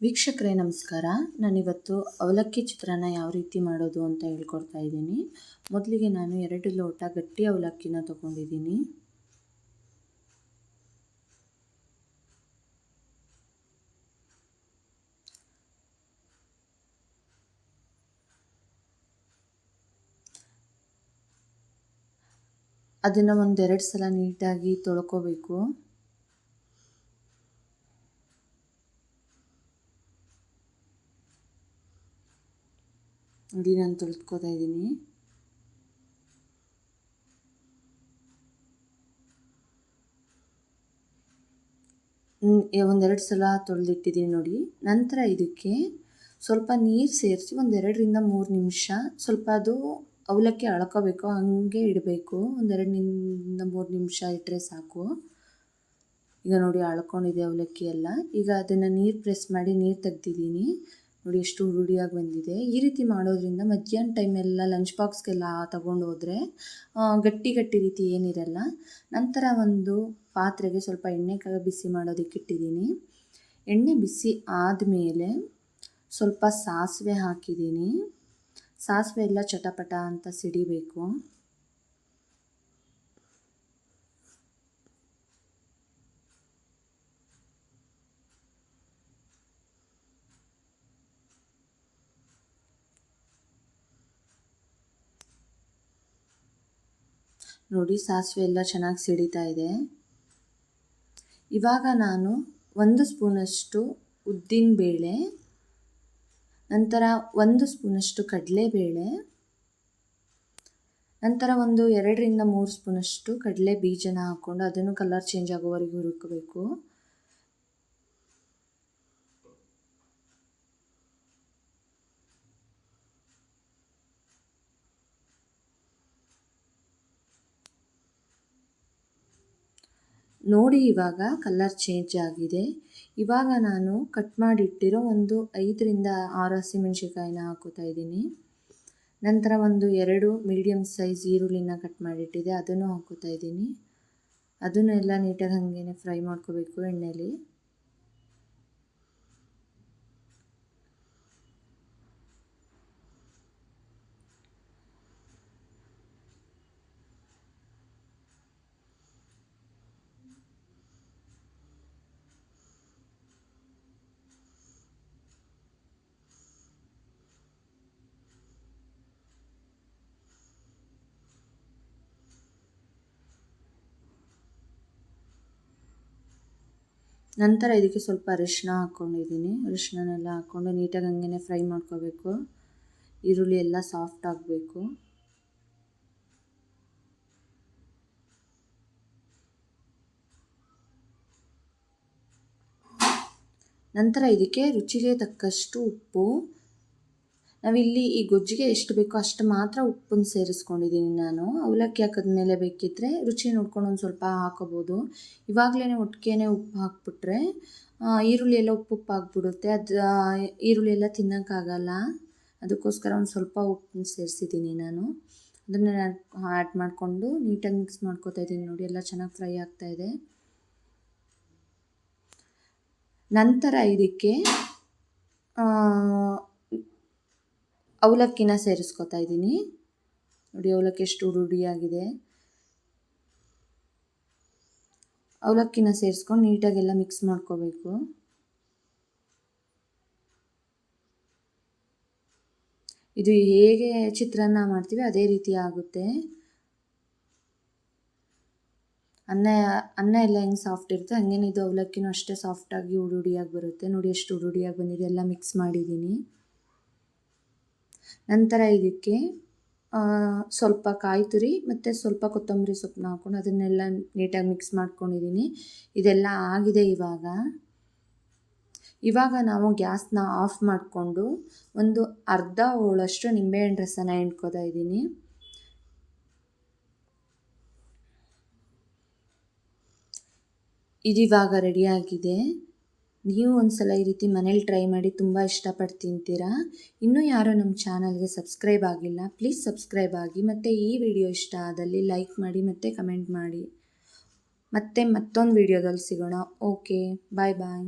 ವೀಕ್ಷಕರೇ, ನಮಸ್ಕಾರ. ನಾನಿವತ್ತು ಅವಲಕ್ಕಿ ಚಿತ್ರಾನ್ನ ಯಾವ ರೀತಿ ಮಾಡೋದು ಅಂತ ಹೇಳ್ಕೊಡ್ತಾ ಇದ್ದೀನಿ. ಮೊದಲಿಗೆ ನಾನು ಎರಡು ಲೋಟ ಗಟ್ಟಿ ಅವಲಕ್ಕಿನ ತೊಗೊಂಡಿದ್ದೀನಿ. ಅದನ್ನು ಒಂದೆರಡು ಸಲ ನೀಟಾಗಿ ತೊಳ್ಕೊಬೇಕು. ನೋಡಿ ನಾನು ತೊಳೆದ್ಕೋತಾ ಇದ್ದೀನಿ. ಒಂದೆರಡು ಸಲ ತೊಳೆದಿಟ್ಟಿದ್ದೀನಿ ನೋಡಿ. ನಂತರ ಇದಕ್ಕೆ ಸ್ವಲ್ಪ ನೀರು ಸೇರಿಸಿ ಒಂದೆರಡರಿಂದ ಮೂರು ನಿಮಿಷ ಸ್ವಲ್ಪ ಅದು ಅವಲಕ್ಕಿ ಅಳ್ಕೋಬೇಕು, ಹಂಗೆ ಇಡಬೇಕು. ಒಂದೆರಡರಿಂದ ಮೂರು ನಿಮಿಷ ಇಟ್ಟರೆ ಸಾಕು. ಈಗ ನೋಡಿ ಅಳ್ಕೊಂಡಿದೆ ಅವಲಕ್ಕಿ ಎಲ್ಲ. ಈಗ ಅದನ್ನು ನೀರು ಪ್ರೆಸ್ ಮಾಡಿ ನೀರು ತೆಗ್ದಿದ್ದೀನಿ. ನೋಡಿ ಎಷ್ಟು ರೂಢಿಯಾಗಿ ಬಂದಿದೆ. ಈ ರೀತಿ ಮಾಡೋದ್ರಿಂದ ಮಧ್ಯಾಹ್ನ ಟೈಮೆಲ್ಲ ಲಂಚ್ ಬಾಕ್ಸ್ಗೆಲ್ಲ ತಗೊಂಡು ಹೋದರೆ ಗಟ್ಟಿ ಗಟ್ಟಿ ರೀತಿ ಏನಿರಲ್ಲ. ನಂತರ ಒಂದು ಪಾತ್ರೆಗೆ ಸ್ವಲ್ಪ ಎಣ್ಣೆ ಕ, ಬಿಸಿ ಮಾಡೋದಕ್ಕೆ ಇಟ್ಟಿದ್ದೀನಿ. ಎಣ್ಣೆ ಬಿಸಿ ಆದಮೇಲೆ ಸ್ವಲ್ಪ ಸಾಸಿವೆ ಹಾಕಿದ್ದೀನಿ. ಸಾಸಿವೆ ಎಲ್ಲ ಚಟಪಟ ಅಂತ ಸಿಡಿಬೇಕು. ನೋಡಿ, ಸಾಸಿವೆ ಎಲ್ಲ ಚೆನ್ನಾಗಿ ಸಿಡಿತಾ ಇದೆ. ಇವಾಗ ನಾನು ಒಂದು ಸ್ಪೂನಷ್ಟು ಉದ್ದಿನ ಬೇಳೆ, ನಂತರ ಒಂದು ಸ್ಪೂನಷ್ಟು ಕಡಲೆಬೇಳೆ, ನಂತರ ಒಂದು ಎರಡರಿಂದ ಮೂರು ಸ್ಪೂನಷ್ಟು ಕಡಲೆ ಬೀಜನ ಹಾಕ್ಕೊಂಡು ಅದನ್ನು ಕಲರ್ ಚೇಂಜ್ ಆಗೋವರೆಗೂ ಹುರುಕಬೇಕು. ನೋಡಿ ಇವಾಗ ಕಲರ್ ಚೇಂಜ್ ಆಗಿದೆ. ಇವಾಗ ನಾನು ಕಟ್ ಮಾಡಿಟ್ಟಿರೋ ಒಂದು ಐದರಿಂದ ಆರು ಹಸಿಮೆಣ್ಸಿಕಾಯಿನ ಹಾಕೋತಾ ಇದ್ದೀನಿ. ನಂತರ ಒಂದು ಎರಡು ಮೀಡಿಯಮ್ ಸೈಜ್ ಈರುಳ್ಳಿನ ಕಟ್ ಮಾಡಿಟ್ಟಿದೆ, ಅದನ್ನು ಹಾಕೋತಾ ಇದ್ದೀನಿ. ಅದನ್ನೆಲ್ಲ ನೀಟಾಗಿ ಹಾಗೇ ಫ್ರೈ ಮಾಡ್ಕೋಬೇಕು ಎಣ್ಣೆಯಲ್ಲಿ ನಂತರ ಇದಕ್ಕೆ ಸ್ವಲ್ಪ ಅರಿಶಿನ ಹಾಕ್ಕೊಂಡಿದ್ದೀನಿ. ಅರಿಶಿನನೆಲ್ಲ ಹಾಕ್ಕೊಂಡು ನೀಟಾಗಿ ಹಂಗೆ ಫ್ರೈ ಮಾಡ್ಕೋಬೇಕು. ಈರುಳ್ಳಿ ಎಲ್ಲ ಸಾಫ್ಟ್ ಆಗಬೇಕು. ನಂತರ ಇದಕ್ಕೆ ರುಚಿಗೆ ತಕ್ಕಷ್ಟು ಉಪ್ಪು. ನಾವಿಲ್ಲಿ ಈ ಗೊಜ್ಜಿಗೆ ಎಷ್ಟು ಬೇಕೋ ಅಷ್ಟು ಮಾತ್ರ ಉಪ್ಪನ್ನು ಸೇರಿಸ್ಕೊಂಡಿದ್ದೀನಿ ನಾನು. ಅವಲಕ್ಕಿ ಹಾಕಿದ ಮೇಲೆ ಬೇಕಿದ್ದರೆ ರುಚಿ ನೋಡ್ಕೊಂಡು ಒಂದು ಸ್ವಲ್ಪ ಹಾಕೋಬೋದು. ಇವಾಗಲೇ ಒಟ್ಟಿಗೆನೇ ಉಪ್ಪು ಹಾಕ್ಬಿಟ್ರೆ ಈರುಳ್ಳಿ ಎಲ್ಲ ಉಪ್ಪು ಉಪ್ಪು ಆಗಿಬಿಡುತ್ತೆ. ಅದು ಈರುಳ್ಳಿ ಎಲ್ಲ ತಿನ್ನೋಕ್ಕಾಗಲ್ಲ ಅದಕ್ಕೋಸ್ಕರ ಒಂದು ಸ್ವಲ್ಪ ಉಪ್ಪನ್ನು ಸೇರಿಸಿದ್ದೀನಿ ನಾನು. ಅದನ್ನು ಆ್ಯಡ್ ಮಾಡಿಕೊಂಡು ನೀಟಾಗಿ ಮಿಕ್ಸ್ ಮಾಡ್ಕೋತಾ ಇದ್ದೀನಿ ನೋಡಿ, ಎಲ್ಲ ಚೆನ್ನಾಗಿ ಫ್ರೈ ಆಗ್ತಾ ಇದೆ. ನಂತರ ಇದಕ್ಕೆ ಅವಲಕ್ಕಿನ ಸೇರಿಸ್ಕೊತಾ ಇದ್ದೀನಿ. ನೋಡಿ, ಅವಲಕ್ಕಿ ಎಷ್ಟು ರೂಢಿಯಾಗಿದೆ ಅವಲಕ್ಕಿನ ಸೇರಿಸ್ಕೊಂಡು ನೀಟಾಗೆಲ್ಲ ಮಿಕ್ಸ್ ಮಾಡ್ಕೋಬೇಕು. ಇದು ಹೇಗೆ ಚಿತ್ರಾನ್ನ ಮಾಡ್ತೀವಿ ಅದೇ ರೀತಿ ಆಗುತ್ತೆ. ಅನ್ನ ಅನ್ನ ಎಲ್ಲ ಹೆಂಗೆ ಸಾಫ್ಟ್ ಇರುತ್ತೆ ಹಂಗೇನಿದು ಅವಲಕ್ಕಿನೂ ಅಷ್ಟೇ ಸಾಫ್ಟಾಗಿ ಉಡುಡಿಯಾಗಿ ಬರುತ್ತೆ. ನೋಡಿ, ಎಷ್ಟು ಉಡುಡಿಯಾಗಿ ಬಂದಿದೆ. ಎಲ್ಲ ಮಿಕ್ಸ್ ಮಾಡಿದ್ದೀನಿ. ನಂತರ ಇದಕ್ಕೆ ಸ್ವಲ್ಪ ಕಾಯಿ ತುರಿ ಮತ್ತು ಸ್ವಲ್ಪ ಕೊತ್ತಂಬರಿ ಸೊಪ್ಪನ್ನ ಹಾಕ್ಕೊಂಡು ಅದನ್ನೆಲ್ಲ ನೀಟಾಗಿ ಮಿಕ್ಸ್ ಮಾಡ್ಕೊಂಡಿದ್ದೀನಿ ಇದೆಲ್ಲ ಆಗಿದೆ ಇವಾಗ. ಇವಾಗ ನಾವು ಗ್ಯಾಸ್ನ ಆಫ್ ಮಾಡಿಕೊಂಡು ಒಂದು ಅರ್ಧ ಹೋಳಷ್ಟು ನಿಂಬೆಹಣ್ಣು ರಸನ ಹಿಂಡ್ಕೋತಾ ಇದ್ದೀನಿ ಇದಿವಾಗ ರೆಡಿಯಾಗಿದೆ ನೀವು ಒಂದು ಸಲ ಈ ರೀತಿ ಮನೇಲಿ ಟ್ರೈ ಮಾಡಿ ತುಂಬ ಇಷ್ಟಪಟ್ಟು ತಿಂತೀರಾ ಇನ್ನೂ ಯಾರೋ ನಮ್ಮ ಚಾನಲ್ಗೆ ಸಬ್ಸ್ಕ್ರೈಬ್ ಆಗಿಲ್ಲ ಪ್ಲೀಸ್ ಸಬ್ಸ್ಕ್ರೈಬ್ ಆಗಿ ಮತ್ತು ಈ ವಿಡಿಯೋ ಇಷ್ಟ ಆದಲ್ಲಿ ಲೈಕ್ ಮಾಡಿ ಮತ್ತು ಕಮೆಂಟ್ ಮಾಡಿ. ಮತ್ತೆ ಮತ್ತೊಂದು ವಿಡಿಯೋದಲ್ಲಿ ಸಿಗೋಣ. ಓಕೆ ಬಾಯ್ ಬಾಯ್